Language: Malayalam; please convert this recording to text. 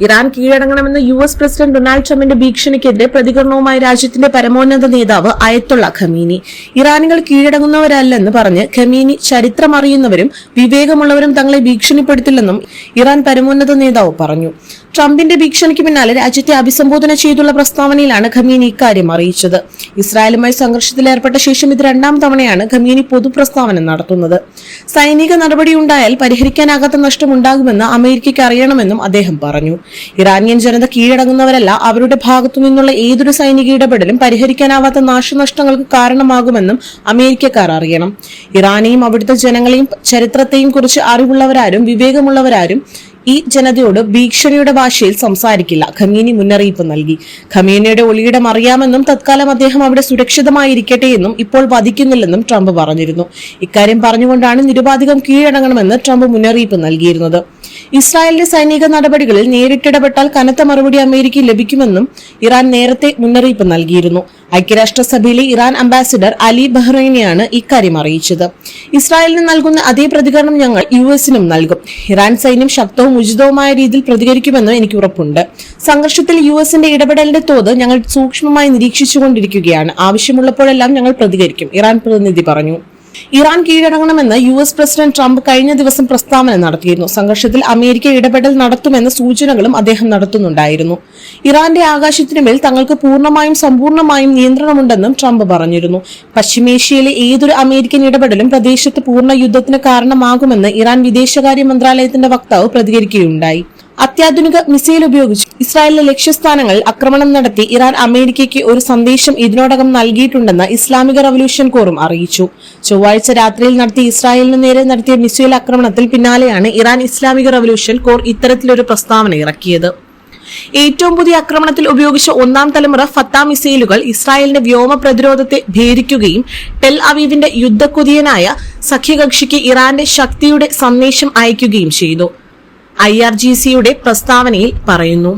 ഇറാൻ കീഴടങ്ങണമെന്ന യു എസ് പ്രസിഡന്റ് ഡൊണാൾഡ് ട്രംപിന്റെ ഭീഷണിക്കെതിരെ പ്രതികരണവുമായി രാജ്യത്തിന്റെ പരമോന്നത നേതാവ് അയത്തുള്ള ഖമീനി. ഇറാനികൾ കീഴടങ്ങുന്നവരല്ലെന്ന് പറഞ്ഞ് ഖമീനി ചരിത്രമറിയുന്നവരും വിവേകമുള്ളവരും തങ്ങളെ ഭീഷണിപ്പെടുത്തില്ലെന്നും ഇറാൻ പരമോന്നത നേതാവ് പറഞ്ഞു. ട്രംപിന്റെ ഭീഷണിക്ക് പിന്നാലെ രാജ്യത്തെ അഭിസംബോധന ചെയ്തുള്ള പ്രസ്താവനയിലാണ് ഖമീനി ഇക്കാര്യം അറിയിച്ചത്. ഇസ്രായേലുമായി സംഘർഷത്തിലേർപ്പെട്ട ശേഷം ഇത് രണ്ടാം തവണയാണ് ഖമീനി പൊതുപ്രസ്താവന നടത്തുന്നത്. സൈനിക നടപടിയുണ്ടായാൽ പരിഹരിക്കാനാകാത്ത നഷ്ടമുണ്ടാകുമെന്ന് അമേരിക്കയ്ക്ക് അറിയണമെന്നും അദ്ദേഹം പറഞ്ഞു. ഇറാനിയൻ ജനത കീഴടങ്ങുന്നവരല്ല അവരുടെ ഭാഗത്തു നിന്നുള്ള ഏതൊരു സൈനിക ഇടപെടലും പരിഹരിക്കാനാവാത്ത നാശനഷ്ടങ്ങൾക്ക് കാരണമാകുമെന്നും അമേരിക്കക്കാർ അറിയണം. ഇറാനെയും അവിടുത്തെ ജനങ്ങളെയും ചരിത്രത്തെയും കുറിച്ച് അറിവുള്ളവരാരും വിവേകമുള്ളവരാരും ഈ ജനതയോട് ഭീഷണിയുടെ ഭാഷയിൽ സംസാരിക്കില്ല ഖമീനി മുന്നറിയിപ്പ് നൽകി. ഖമീനിയുടെ ഒളിയിടം അറിയാമെന്നും തത്കാലം അദ്ദേഹം അവിടെ സുരക്ഷിതമായിരിക്കട്ടെ എന്നും ഇപ്പോൾ വധിക്കുന്നില്ലെന്നും ട്രംപ് പറഞ്ഞിരുന്നു. ഇക്കാര്യം പറഞ്ഞുകൊണ്ടാണ് നിരുപാധികം കീഴടങ്ങണമെന്ന് ട്രംപ് മുന്നറിയിപ്പ് നൽകിയിരുന്നത്. ഇസ്രായേലിന്റെ സൈനിക നടപടികളിൽ നേരിട്ടിടപെട്ടാൽ കനത്ത മറുപടി അമേരിക്ക ലഭിക്കുമെന്നും ഇറാൻ നേരത്തെ മുന്നറിയിപ്പ് നൽകിയിരുന്നു. ഐക്യരാഷ്ട്രസഭയിലെ ഇറാൻ അംബാസിഡർ അലി ബഹ്റൈനെയാണ് ഇക്കാര്യം അറിയിച്ചത്. ഇസ്രായേലിന് നൽകുന്ന അതേ പ്രതികരണം ഞങ്ങൾ യു എസിനും നൽകും. ഇറാൻ സൈന്യം ശക്തവും ഉചിതവുമായ രീതിയിൽ പ്രതികരിക്കുമെന്ന് എനിക്ക് ഉറപ്പുണ്ട്. സംഘർഷത്തിൽ യു എസിന്റെ ഇടപെടലിന്റെ തോത് ഞങ്ങൾ സൂക്ഷ്മമായി നിരീക്ഷിച്ചുകൊണ്ടിരിക്കുകയാണ്. ആവശ്യമുള്ളപ്പോഴെല്ലാം ഞങ്ങൾ പ്രതികരിക്കും ഇറാൻ പ്രതിനിധി പറഞ്ഞു. ഇറാൻ കീഴടങ്ങണമെന്ന് യു എസ് പ്രസിഡന്റ് ട്രംപ് കഴിഞ്ഞ ദിവസം പ്രസ്താവന നടത്തിയിരുന്നു. സംഘർഷത്തിൽ അമേരിക്ക ഇടപെടൽ നടത്തുമെന്ന സൂചനകളും അദ്ദേഹം നടത്തുന്നുണ്ടായിരുന്നു. ഇറാന്റെ ആകാശത്തിനുമേൽ തങ്ങൾക്ക് പൂർണമായും സമ്പൂർണമായും നിയന്ത്രണമുണ്ടെന്നും ട്രംപ് പറഞ്ഞിരുന്നു. പശ്ചിമേഷ്യയിലെ ഏതൊരു അമേരിക്കൻ ഇടപെടലും പ്രദേശത്ത് പൂർണ യുദ്ധത്തിന് കാരണമാകുമെന്ന് ഇറാൻ വിദേശകാര്യ മന്ത്രാലയത്തിന്റെ വക്താവ് പ്രതികരിക്കുകയുണ്ടായി. അത്യാധുനിക മിസൈൽ ഉപയോഗിച്ച്. ഇസ്രായേലിലെ ലക്ഷ്യസ്ഥാനങ്ങൾ ആക്രമണം നടത്തി ഇറാൻ അമേരിക്കയ്ക്ക് ഒരു സന്ദേശം ഇതിനോടകം നൽകിയിട്ടുണ്ടെന്ന് ഇസ്ലാമിക റവല്യൂഷൻ കോറും അറിയിച്ചു. ചൊവ്വാഴ്ച രാത്രിയിൽ നടത്തിയ ഇസ്രായേലിന് നേരെ നടത്തിയ മിസൈൽ ആക്രമണത്തിൽ പിന്നാലെയാണ് ഇറാൻ ഇസ്ലാമിക റവല്യൂഷൻ കോർ ഇത്തരത്തിലൊരു പ്രസ്താവന ഇറക്കിയത്. ഏറ്റവും പുതിയ ആക്രമണത്തിൽ ഉപയോഗിച്ച ഒന്നാം തലമുറ ഫത്ത മിസൈലുകൾ ഇസ്രായേലിന്റെ വ്യോമ പ്രതിരോധത്തെ ഭേദിക്കുകയും ടെൽ അവീവിന്റെ യുദ്ധക്കുതിയനായ സഖ്യകക്ഷിക്ക് ഇറാന്റെ ശക്തിയുടെ സന്ദേശം അയക്കുകയും ചെയ്തു. ഐ ആർ ജി സിയുടെ പ്രസ്താവനയിൽ പറയുന്നു.